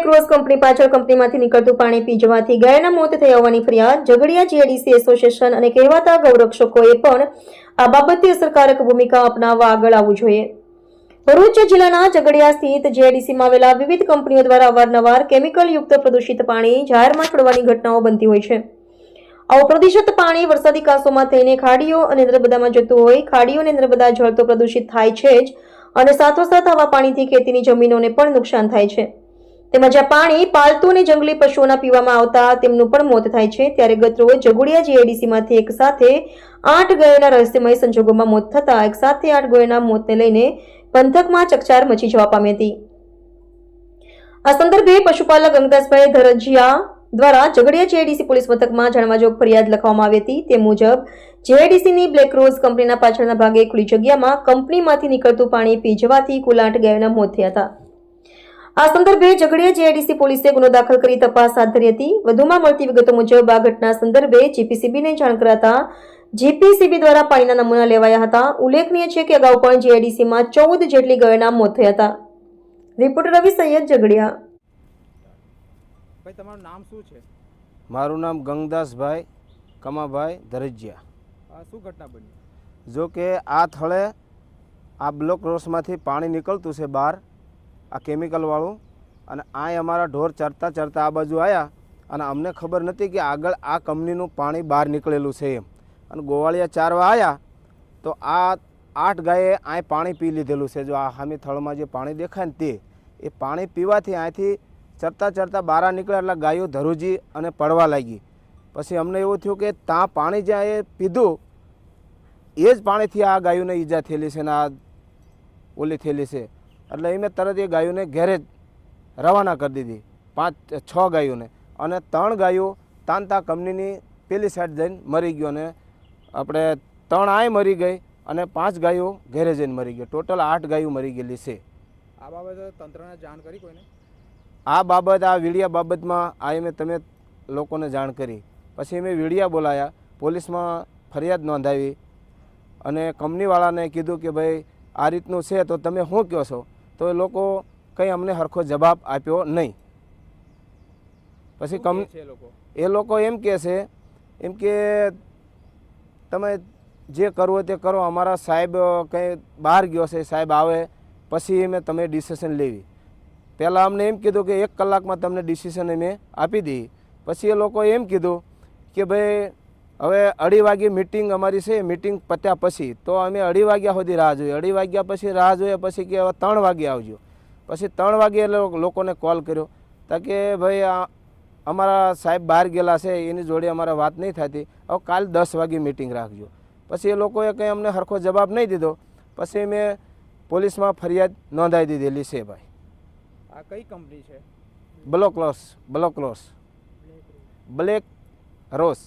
Company પાછળ કંપનીમાંથી નીકળતું પાણી પી જવાથી ગાયના મોત થઈ હોવાની ફરિયાદ ઝઘડિયા જીએડીસી એસોસિએશન અને કહેવાતા ગૌરક્ષકોએ પણ આ બાબતે અસરકારક ભૂમિકા અપનાવવા આગળ આવવું જોઈએ. ભરૂચ જિલ્લાના ઝઘડિયા સ્થિત જીઆઈડીસીમાં આવેલા વિવિધ કંપનીઓ દ્વારા અવારનવાર કેમિકલયુક્ત પ્રદૂષિત પાણી જાહેરમાં છોડવાની ઘટનાઓ બનતી હોય છે. આવું પ્રદૂષિત પાણી વરસાદી કાંસોમાં થઈને ખાડીઓ અને નર્મદામાં જતું હોય, ખાડીઓ અને નર્મદા જળ તો પ્રદૂષિત થાય છે જ અને સાથોસાથ આવા પાણીથી ખેતીની જમીનોને પણ નુકસાન થાય છે. તેમજ આ પાણી પાલતુ અને જંગલી પશુઓના પીવામાં આવતા તેમનું પણ મોત થાય છે. ત્યારે ગતરોજ જગુડિયા જીઆઈડીસીમાંથી એક સાથે આઠ ગાયોના રહસ્યમય સંજોગોમાં મોત થતા એક સાથે આઠ ગાયોના મોતને લઈને પંથકમાં ચકચાર મચી જવા પામી હતી. આ સંદર્ભે પશુપાલક ગંગદાસભાઈ ધરજીયા દ્વારા ઝઘડિયા જીઆઈડીસી પોલીસ મથકમાં જાણવાજોગ ફરિયાદ લખવામાં આવી હતી. તે મુજબ જીઆઈડીસીની બ્લેક રોઝ કંપનીના પાછળના ભાગે ખુલ્લી જગ્યામાં કંપનીમાંથી નીકળતું પાણી પી જવાથી કુલ આઠ ગાયોના મોત થયા હતા. આ સંદર્ભે ઝઘડિયા જીઆઈડીસી પોલીસે ગુનો દાખલ કરી તપાસ હાથ ધરી હતી. વધુમાં મળતી વિગતો મુજબ આ ઘટના સંદર્ભે જીપીસીબીને જાણ કરાતા જીપીસીબી દ્વારા પાણીના નમૂના લેવાયા હતા. ઉલ્લેખનીય છે કે અગાઉ પણ જીઆઈડીસીમાં ચૌદ જેટલી ગાયોના મોત થયા હતા. રિપોર્ટર રવિ સૈયદ ઝઘડિયા. ભાઈ તમારું નામ શું છે? મારું નામ ગંગદાસભાઈ કમાભાઈ ધરજિયા શું ઘટના બની? જો કે આ થળે આ બ્લોક રોસમાંથી પાણી નીકળતું છે બહાર. આ કેમિકલવાળું અને આ અમારા ઢોર ચરતા ચરતા આ બાજુ આવ્યા અને અમને ખબર નથી કે આગળ આ કંપનીનું પાણી બહાર નીકળેલું છે એમ. અને ગોવાળિયા ચારવા આવ્યા તો આ આઠ ગાયે આ પાણી પી લીધેલું છે. જો આ સામે થળમાં જે પાણી દેખાય ને તે, એ પાણી પીવાથી અહીંથી ચરતા ચરતા બહાર નીકળ્યા એટલે ગાયો ધરુજી અને પડવા લાગી. પછી અમને એવું થયું કે ત્યાં પાણી જ્યાં એ પીધું, એ જ પાણીથી આ ગાયોને ઈજા થયેલી છે ને આ ઓલી થયેલી છે. એટલે એ મેં તરત એ ગાયોને ઘેરે જ રવાના કરી દીધી. પાંચ છ ગાયોને. અને ત્રણ ગાયો તાંતા કંપનીની પેલી સાઈડ જઈને મરી ગયો અને આપણે ત્રણ આય મરી ગઈ અને પાંચ ગાયો ઘેરે જઈને મરી ગઈ. ટોટલ આઠ ગાયો મરી ગયેલી છે. આ બાબતે તંત્રને જાણ કરી કોઈને? આ બાબત આ વીડિયા બાબતમાં આ મેં તમે લોકોને જાણ કરી. પછી મેં વીડિયા બોલાયા પોલીસમાં ફરિયાદ નોંધાવી અને કંપનીવાળાને કીધું કે ભાઈ આ રીતનું છે તો તમે શું કહો છો? તો એ લોકો કંઈ અમને સરખો જવાબ આપ્યો નહીં. પછી છે એ લોકો? એમ કહે છે એમ કે તમે જે કરવું તે કરો અમારા સાહેબ કંઈ બહાર ગયો છે સાહેબ આવે પછી મેં તમે ડિસિશન લેવી. પહેલાં અમને એમ કીધું કે એક કલાકમાં તમને ડિસિશન અમે આપી દઈએ. પછી એ લોકો એમ કીધું કે ભાઈ હવે અઢી વાગે મિટિંગ અમારી છે મિટિંગ પત્યા પછી. તો અમે અઢી વાગ્યા સુધી રાહ જોઈએ. અઢી વાગ્યા પછી રાહ જોઈએ પછી કે હવે ત્રણ વાગે આવજો. પછી ત્રણ વાગે લોકોને કોલ કર્યો. તા કે ભાઈ અમારા સાહેબ બહાર ગયેલા છે એની જોડે અમારે વાત નહીં થતી. હવે કાલ દસ વાગે મિટિંગ રાખજો. પછી એ લોકોએ કંઈ અમને સરખો જવાબ નહીં દીધો. પછી મેં પોલીસમાં ફરિયાદ નોંધાવી દીધેલી છે ભાઈ. આ કઈ કંપની છે? Block loss block loss. Black rose